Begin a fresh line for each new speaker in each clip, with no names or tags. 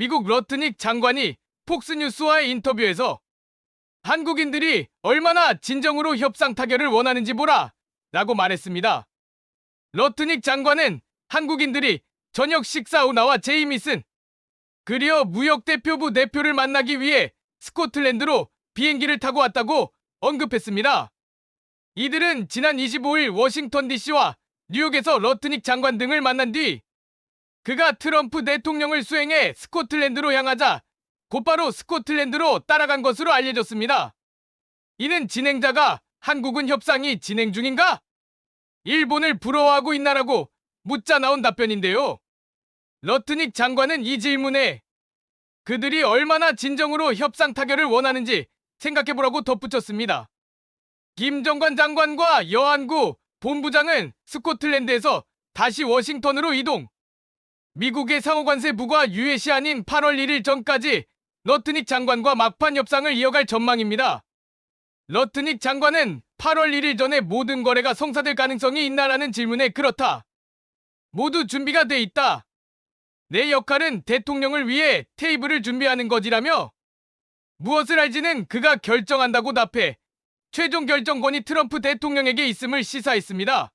미국 러트닉 장관이 폭스뉴스와의 인터뷰에서 한국인들이 얼마나 진정으로 협상 타결을 원하는지 보라 라고 말했습니다. 러트닉 장관은 한국인들이 저녁 식사 후 나와 제이미슨 그리어 무역대표부 대표를 만나기 위해 스코틀랜드로 비행기를 타고 왔다고 언급했습니다. 이들은 지난 25일 워싱턴 DC와 뉴욕에서 러트닉 장관 등을 만난 뒤 그가 트럼프 대통령을 수행해 스코틀랜드로 향하자 곧바로 스코틀랜드로 따라간 것으로 알려졌습니다. 이는 진행자가 한국은 협상이 진행 중인가? 일본을 부러워하고 있나라고 묻자 나온 답변인데요. 러트닉 장관은 이 질문에 그들이 얼마나 진정으로 협상 타결을 원하는지 생각해보라고 덧붙였습니다. 김정관 장관과 여한구 본부장은 스코틀랜드에서 다시 워싱턴으로 이동. 미국의 상호관세부가 유예시 아닌 8월 1일 전까지 러트닉 장관과 막판 협상을 이어갈 전망입니다. 러트닉 장관은 8월 1일 전에 모든 거래가 성사될 가능성이 있나라는 질문에 그렇다. 모두 준비가 돼 있다. 내 역할은 대통령을 위해 테이블을 준비하는 거지라며 무엇을 할지는 그가 결정한다고 답해 최종 결정권이 트럼프 대통령에게 있음을 시사했습니다.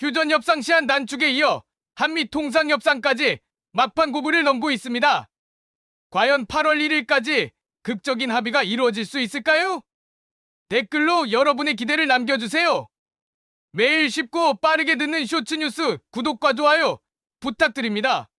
휴전 협상 시한 단축에 이어 한미 통상 협상까지 막판 고부를 넘고 있습니다. 과연 8월 1일까지 극적인 합의가 이루어질 수 있을까요? 댓글로 여러분의 기대를 남겨주세요. 매일 쉽고 빠르게 듣는 쇼츠 뉴스 구독과 좋아요 부탁드립니다.